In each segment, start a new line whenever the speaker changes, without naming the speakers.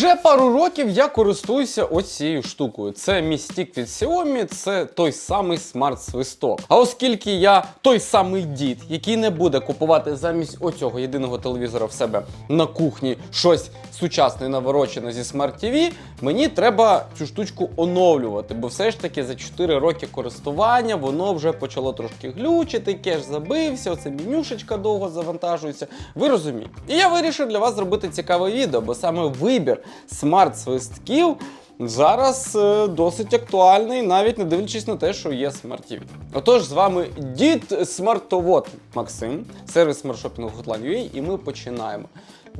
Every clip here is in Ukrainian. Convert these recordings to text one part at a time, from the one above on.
Вже пару років я користуюся ось цією штукою. Це мій від Xiaomi, це той самий смарт-свисток. А оскільки я той самий дід, який не буде купувати замість оцього єдиного телевізора в себе на кухні щось сучасне наворочене зі Smart TV, мені треба цю штучку оновлювати, бо все ж таки за 4 роки користування воно вже почало трошки глючити, кеш забився, оце менюшечка довго завантажується. Ви розумієте. І я вирішив для вас зробити цікаве відео, бо саме вибір смарт-свистків зараз е, досить актуальний, навіть не дивлячись на те, що є Smart TV. Отож, з вами дід смартовод Максим, сервіс смартшопінгу Hotline.ua, і ми починаємо.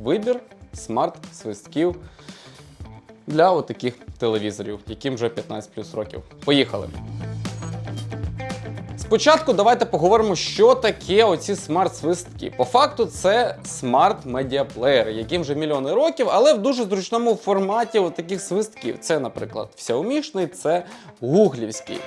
Вибір смарт-свистків для отаких телевізорів, яким вже 15 плюс років. Поїхали! Спочатку давайте поговоримо, що таке оці смарт-свистки. По факту, це смарт-медіаплеєри, яким вже мільйони років, але в дуже зручному форматі таких свистків. Це, наприклад, Xiaomi, це гуглівський.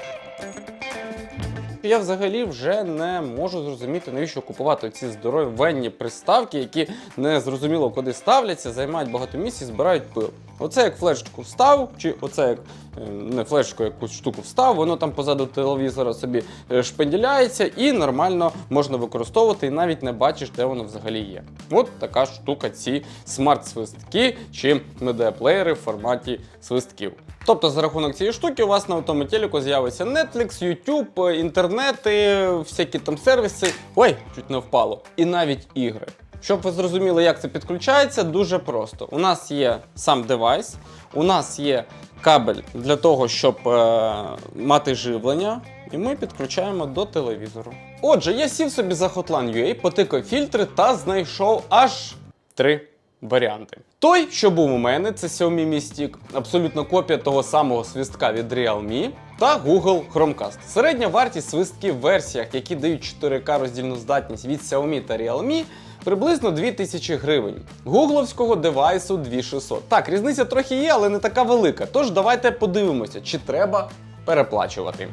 Я взагалі вже не можу зрозуміти, навіщо купувати ці здоровенні приставки, які не зрозуміло куди ставляться, займають багато місць і збирають пил. Оце як флешечку встав, чи оце як не флешку, якусь штуку встав, воно там позаду телевізора собі е, шпенділяється і нормально можна використовувати, і навіть не бачиш, де воно взагалі є. От така штука, ці смарт-свистки чи медіаплеєри в форматі свистків. Тобто, за рахунок цієї штуки, у вас на тому телеку з'явиться Netflix, YouTube, інтернети, всякі там сервіси. Ой, чуть не впало. І навіть ігри. Щоб ви зрозуміли, як це підключається, дуже просто. У нас є сам девайс, у нас є кабель для того, щоб е, мати живлення, і ми підключаємо до телевізору. Отже, я сів собі за Hotline.ua, потикав фільтри та знайшов аж три варіанти. Той, що був у мене, це Xiaomi Mi Stick, абсолютно копія того самого свистка від Realme та Google Chromecast. Середня вартість свистків в версіях, які дають 4К роздільну здатність від Xiaomi та Realme, приблизно 2000 гривень. Гугловського девайсу 2600. Так, різниця трохи є, але не така велика. Тож давайте подивимося, чи треба переплачувати.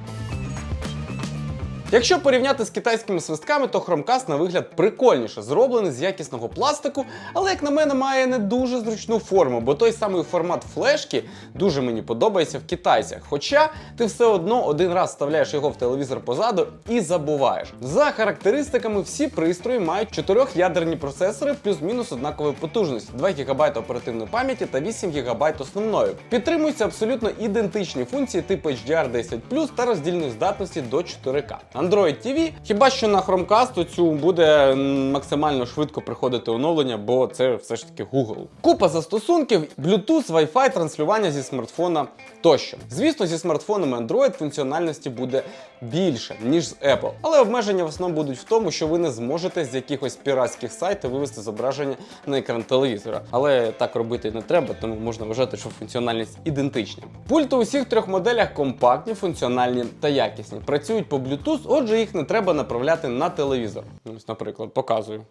Якщо порівняти з китайськими свистками, то Chromecast на вигляд прикольніше, зроблений з якісного пластику, але, як на мене, має не дуже зручну форму, бо той самий формат флешки дуже мені подобається в китайцях. Хоча ти все одно один раз вставляєш його в телевізор позаду і забуваєш. За характеристиками, всі пристрої мають чотирьохядерні процесори плюс-мінус однакової потужності, 2 ГБ оперативної пам'яті та 8 ГБ основної. Підтримуються абсолютно ідентичні функції типу HDR10 та роздільної здатності до 4К. Android TV, хіба що на Chromecast цю буде максимально швидко приходити оновлення, бо це все ж таки Google. Купа застосунків, Bluetooth, Wi-Fi, транслювання зі смартфона тощо. Звісно, зі смартфонами Android функціональності буде більше, ніж з Apple, але обмеження в основному будуть в тому, що ви не зможете з якихось піратських сайтів вивести зображення на екран телевізора. Але так робити не треба, тому можна вважати, що функціональність ідентична. Пульти у всіх трьох моделях компактні, функціональні та якісні. Працюють по Bluetooth, отже, їх не треба направляти на телевізор. Ось, наприклад, показую.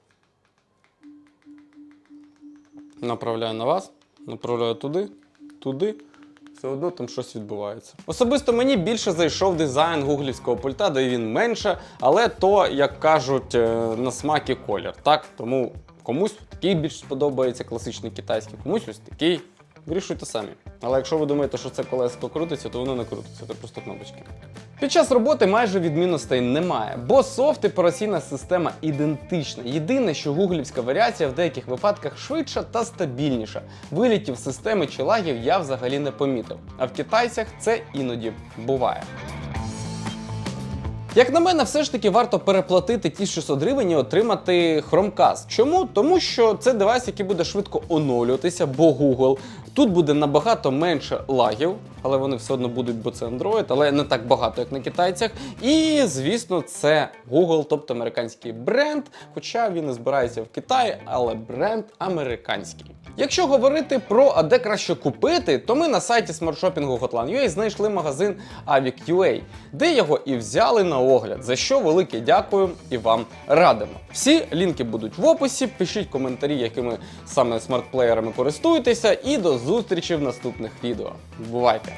Направляю на вас, направляю туди, туди. Все одно там щось відбувається. Особисто мені більше зайшов дизайн гуглівського пульта, де він менше, але то, як кажуть, е, на смак і колір. Так, тому комусь такий більш сподобається класичний китайський, комусь ось такий. Вирішуйте самі. Але якщо ви думаєте, що це колеско крутиться, то воно не крутиться, це просто кнопочки. Під час роботи майже відмінностей немає, бо софт і операційна система ідентична. Єдине, що гуглівська варіація в деяких випадках швидша та стабільніша. Вилітів системи чи лагів я взагалі не помітив. А в китайцях це іноді буває. Як на мене, все ж таки варто переплатити ті 600 гривень і отримати Chromecast. Чому? Тому що це девайс, який буде швидко оновлюватися, бо Google. Тут буде набагато менше лагів, але вони все одно будуть, бо це Android, але не так багато, як на китайцях. І, звісно, це Google, тобто американський бренд, хоча він і збирається в Китаї, але бренд американський. Якщо говорити про а де краще купити, то ми на сайті смартшопінгу Hotline.ua знайшли магазин Avic.ua, де його і взяли на огляд, за що велике дякую і вам радимо. Всі лінки будуть в описі, пишіть коментарі, якими саме смартплеєрами користуєтеся, і до зустрічі в наступних відео. Бувайте!